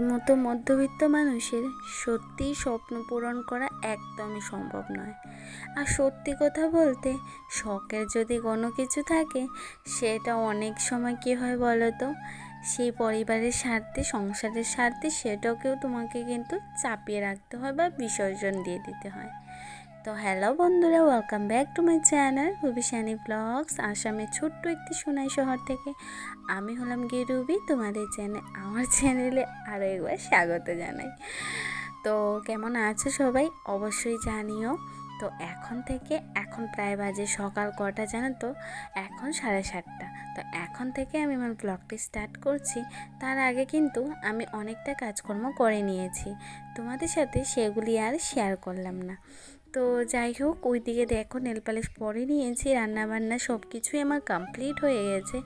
মতো মধ্যবিত্ত মানুষের সত্যিই স্বপ্ন পূরণ করা একদমই সম্ভব নয়। আর সত্যি কথা বলতে, শখের যদি কোনো কিছু থাকে, সেটা অনেক সময় কী হয় বলো তো? সেই পরিবারের স্বার্থে, সংসারের স্বার্থে সেটাকেও তোমাকে কিন্তু চাপিয়ে রাখতে হয় বা বিসর্জন দিয়ে দিতে হয়। তো হ্যালো বন্ধুরা welcome back to my channel Rubishani blogs আসামের ছোট্ট একটি সোনাই শহর থেকে। আমি হলাম গিয়ে রুবি তোমাদের চ্যানেল আমার চ্যানেলে আরও একবার স্বাগত জানাই। তো কেমন আছো সবাই? অবশ্যই জানিও। তো এখন থেকে, এখন প্রায় বাজে সকাল কটা জানো তো? এখন সাড়ে সাতটা। তো এখন থেকে আমি আমার ব্লগটি স্টার্ট করছি। তার আগে কিন্তু আমি অনেকটা কাজকর্ম করে নিয়েছি। তোমাদের সাথে সেগুলি আর শেয়ার করলাম না। তো যাই হোক ওই দিকে দেখো নেল পালিশ পরে নিয়েছি, রান্নাবান্না সব কিছুই আমার কমপ্লিট হয়ে গেছে।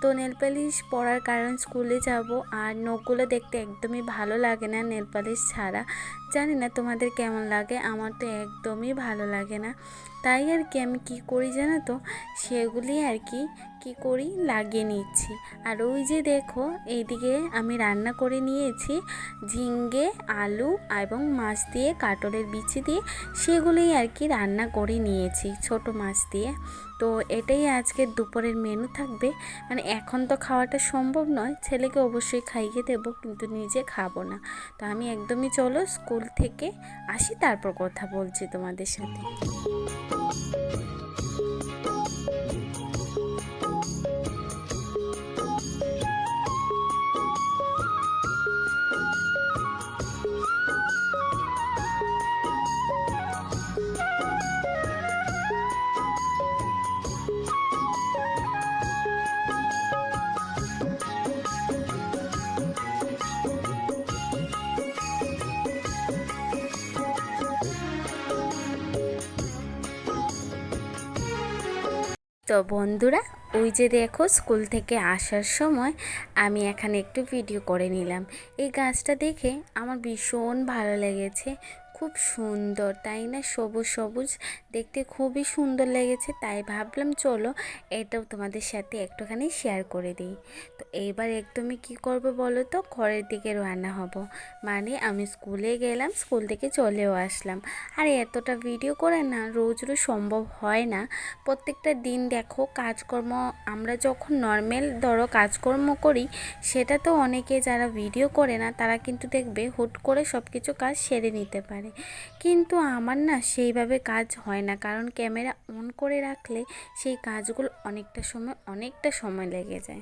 তো নেল পালিশ পরার কারণ স্কুলে যাব, আর নখগুলো দেখতে একদমই ভালো লাগে না নেল পালিশ ছাড়া। জানি না তোমাদের কেমন লাগে, আমার তো একদমই ভালো লাগে না। তাই আর কি আমি কি করি জানো তো? সেগুলি আর কি কি করি? লাগিয়ে নিচ্ছি। আর ওই যে দেখো, এইদিকে আমি রান্না করে নিয়েছি ঝিঙ্গে, আলু এবং মাছ দিয়ে, কাটলের বিচি দিয়ে সেগুলোই আর কি রান্না করে নিয়েছি ছোট মাছ দিয়ে। তো এটাই আজকে দুপুরের মেনু থাকবে। মানে এখন তো খাওয়াটা সম্ভব নয়, ছেলেকে অবশ্যই খাইয়ে দেবো, কিন্তু নিজে খাব না। তো আমি একদমই চলো, স্কুল থেকে আসি, তারপর কথা বলছি তোমাদের সাথে। তো বন্ধুরা, ওই যে দেখো, স্কুল থেকে আসার সময় আমি এখানে একটু ভিডিও করে নিলাম। এই গাছটা দেখে আমার ভীষণ ভালো লেগেছে। খুব সুন্দর, তাই না? সবুজ সবুজ। দেখতে খুবই সুন্দর লেগেছে, তাই ভাবলাম চলো এটাও তোমাদের সাথে একটুখানি শেয়ার করে দিই। তো এইবার একদমই কি করব বলো তো? ঘরের দিকে রান্না হব। মানে আমি স্কুলে গেলাম, স্কুল থেকে চলেও আসলাম। আর এতটা ভিডিও করে না, রোজ রোজ সম্ভব হয় না। প্রত্যেকটা দিন দেখো, কাজকর্ম, আমরা যখন নর্মাল ধরো কাজকর্ম করি, সেটা তো অনেকে যারা ভিডিও করে না, তারা কিন্তু দেখবে হুট করে সব কিছু কাজ সেরে নিতে পারে। কিন্তু আমার না সেইভাবে কাজ হয় না। কারণ ক্যামেরা অন করে রাখলে সেই কাজগুলো অনেকটা সময় অনেকটা সময় লেগে যায়।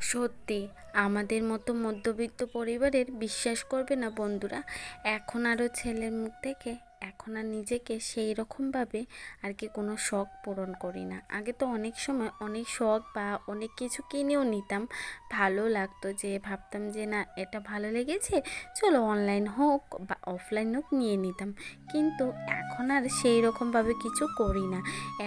সত্যি, আমাদের মতো মধ্যবিত্ত পরিবারের বিশ্বাস করবে না বন্ধুরা। এখন আরও ছেলের মুখ থেকে এখন আর নিজেকে সেই রকমভাবে আর কি কোনো শখ পূরণ করি না। আগে তো অনেক সময় অনেক শখ বা অনেক কিছু কিনেও নিতাম, ভালো লাগতো যে ভাবতাম যে না, এটা ভালো লেগেছে, চলো অনলাইন হোক বা অফলাইন হোক নিয়ে নিতাম। কিন্তু এখন আর সেই রকমভাবে কিছু করি না।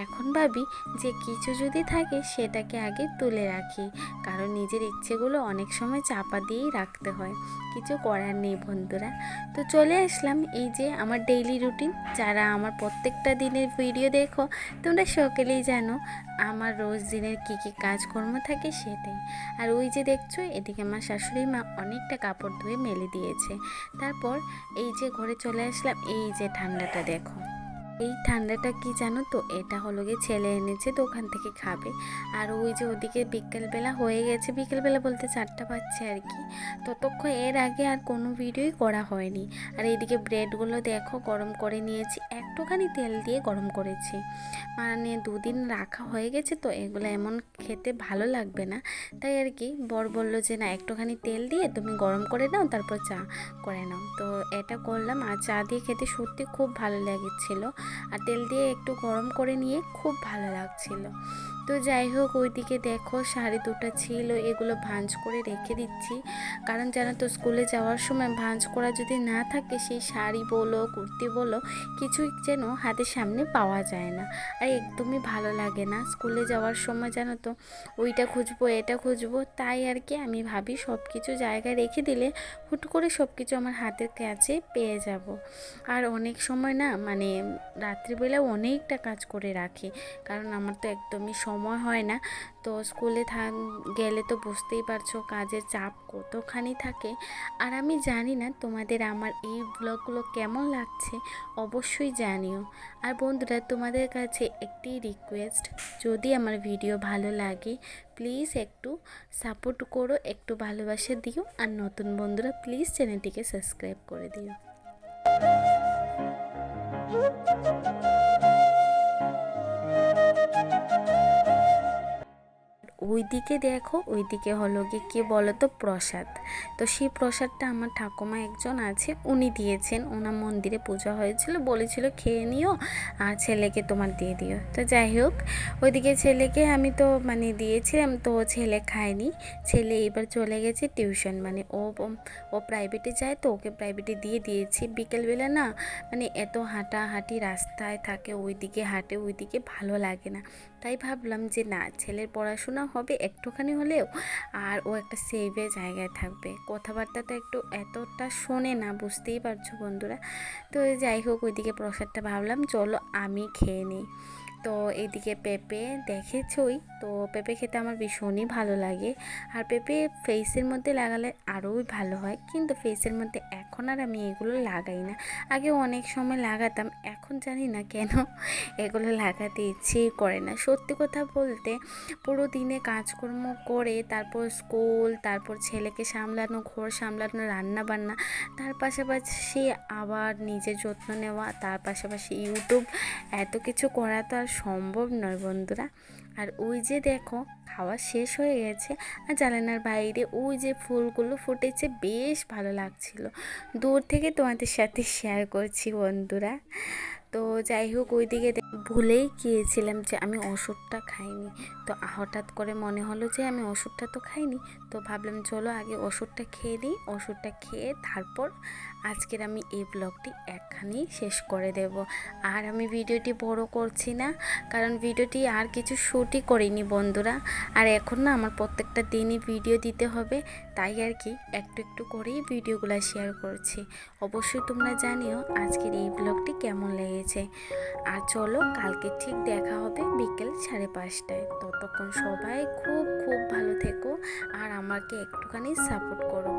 এখন ভাবি যে কিছু যদি থাকে সেটাকে আগে তুলে রাখি, কারণ নিজের ইচ্ছেগুলো অনেক সময় চাপা দিয়েই রাখতে হয়। কিছু করার নেই বন্ধুরা। তো চলে আসলাম এই যে আমার ডেইলি রুটিন যারা আমার প্রত্যেকটা দিনের ভিডিও দেখো, তোমরা সকলেই জানো আমার রোজ দিনের কী কী কাজকর্ম থাকে সেটাই। আর ওই যে দেখছ, এদিকে আমার শাশুড়ি মা অনেকটা কাপড় ধুয়ে মেলে দিয়েছে। তারপর এই যে ঘরে চলে আসলাম, এই যে ঠান্ডাটা দেখো। এই ঠান্ডাটা কি জানো তো? এটা হলো গিয়ে ছেলে এনেছে দোকান থেকে খাবে। আর ওই যে ওদিকে বিকেলবেলা হয়ে গেছে, বিকেলবেলা বলতে চারটা পাচ্ছে আর কি। ততক্ষণ এর আগে আর কোনো ভিডিওই করা হয়নি। আর এইদিকে ব্রেডগুলো দেখো গরম করে নিয়েছি, একটুখানি তেল দিয়ে গরম করেছি। মানে দুদিন রাখা হয়ে গেছে তো, এগুলো এমন খেতে ভালো লাগবে না। তাই আর কি, বর বলল যে না, একটুখানি তেল দিয়ে তুমি গরম করে নাও, তারপর চা করে নাও। তো এটা করলাম, আর চা দিয়ে খেতে সত্যি খুব ভালো লেগেছিলো। আর তেল দিয়ে একটু গরম করে নিয়ে খুব ভালো লাগছিল। তো যাই হোক, ওইদিকে দেখো শাড়ি দুটো ছিল, এগুলো ভাঁজ করে রেখে দিচ্ছি। কারণ জানো তো, স্কুলে যাওয়ার সময় ভাঁজ করা যদি না থাকে, সেই শাড়ি বলো, কুর্তি বলো, কিছুই যেন হাতের সামনে পাওয়া যায় না। আর একদমই ভালো লাগে না। স্কুলে যাওয়ার সময় জানো তো, ওইটা খুঁজবো, এটা খুঁজবো, তাই আর কি আমি ভাবি সব কিছু জায়গায় রেখে দিলে হুট করে সব কিছু আমার হাতের কাছে পেয়ে যাব। আর অনেক সময় না মানে রাত্রিবেলা অনেকটা কাজ করে রাখি, কারণ আমার তো একদমই সময় হয় না। তো স্কুলে থাক, গেলে তো বুঝতেই পারছ কাজের চাপ কতখানি থাকে। আর আমি জানি না তোমাদের আমার এই ব্লগগুলো কেমন লাগছে, অবশ্যই জানিও। আর বন্ধুরা, তোমাদের কাছে একটি রিকোয়েস্ট যদি আমার ভিডিও ভালো লাগে প্লিজ একটু সাপোর্ট করো, একটু ভালোবাসা দিও। আর নতুন বন্ধুরা প্লিজ চ্যানেলটিকে সাবস্ক্রাইব করে দিও। ওইদিকে দেখো, ওইদিকে হলো গিয়ে কী বলো তো প্রসাদ। তো সেই প্রসাদটা আমার ঠাকুমা একজন আছে, উনি দিয়েছেন। ওনার মন্দিরে পূজা হয়েছিল, বলেছিল খেয়ে নিও আর ছেলেকে তোমার দিয়ে দিও। তো যাই হোক, ওইদিকে ছেলেকে আমি তো মানে দিয়েছিলাম, তো ছেলে খায়নি। ছেলে এবার চলে গেছে টিউশন মানে ও ও প্রাইভেটে যায় তো, ওকে প্রাইভেটে দিয়ে দিয়েছি। বিকেলবেলা না মানে এত হাঁটাহাঁটি রাস্তায় থাকে, ওইদিকে হাঁটে, ওইদিকে ভালো লাগে না। তাই ভাবলাম যে না, ছেলের পড়াশোনা হবে একটুখানি হলেও আর ও একটা সেভে জায়গায় থাকবে। কথাবার্তা তো একটু এতটা শোনে না, বুঝতেই পারছ বন্ধুরা। তো যাই হোক, ওইদিকে প্রসাদটা ভাবলাম, চলো আমি খেয়ে নিই। তো এদিকে পেঁপে দেখেছই। তো পেঁপে খেতে আমার ভীষণই ভালো লাগে। আর পেঁপে ফেসের মধ্যে লাগালে আরোই ভালো হয়। কিন্তু ফেসের মধ্যে এখন আর আমি এগুলো লাগাই না। আগে অনেক সময় লাগাতাম, এখন জানি না কেন এগুলো লাগাতে ইচ্ছেই করে না। সত্যি কথা বলতে, পুরো দিনে কাজকর্ম করে, তারপর স্কুল তারপর ছেলেকে সামলানো, ঘর সামলানো রান্না বান্না তার পাশাপাশি আবার নিজের যত্ন নেওয়া, তার পাশাপাশি ইউটিউব এত কিছু করা তো আর সম্ভব নয় বন্ধুরা। আর ওই যে দেখো, খাওয়া শেষ হয়ে গেছে। আর জানালার বাইরে ওই যে ফুলগুলো ফুটেছে, বেশ ভালো লাগছিল। দূর থেকে তোমাদের সাথে শেয়ার করছি বন্ধুরা। তো যাই হোক, ওইদিকে ভুলেই গিয়েছিলাম যে আমি ওষুধটা খাইনি। তো হঠাৎ করে মনে হলো যে আমি ওষুধটা তো খাইনি। তো ভাবলাম, চলো আগে ওষুধটা খেয়ে নিই। ওষুধটা খেয়ে তারপর আজকের আমি এই ব্লগটি একখানেই শেষ করে দেব। আর আমি ভিডিওটি বড় করছি না, কারণ ভিডিওটি আর কিছু শ্যুটই করিনি বন্ধুরা। আর এখন না আমার প্রত্যেকটা দিনই ভিডিও দিতে হবে, তাই আর কি একটু একটু করেই ভিডিওগুলো শেয়ার করছি। অবশ্যই তোমরা জানিও আজকের এই ব্লগটি কেমন লেগেছে। আর চলো কালকে ঠিক দেখা হবে বিকেল সাড়ে পাঁচটায়। ততক্ষণ সবাই খুব খুব ভালো থেকো, আর আমাকে একটুখানি সাপোর্ট করো।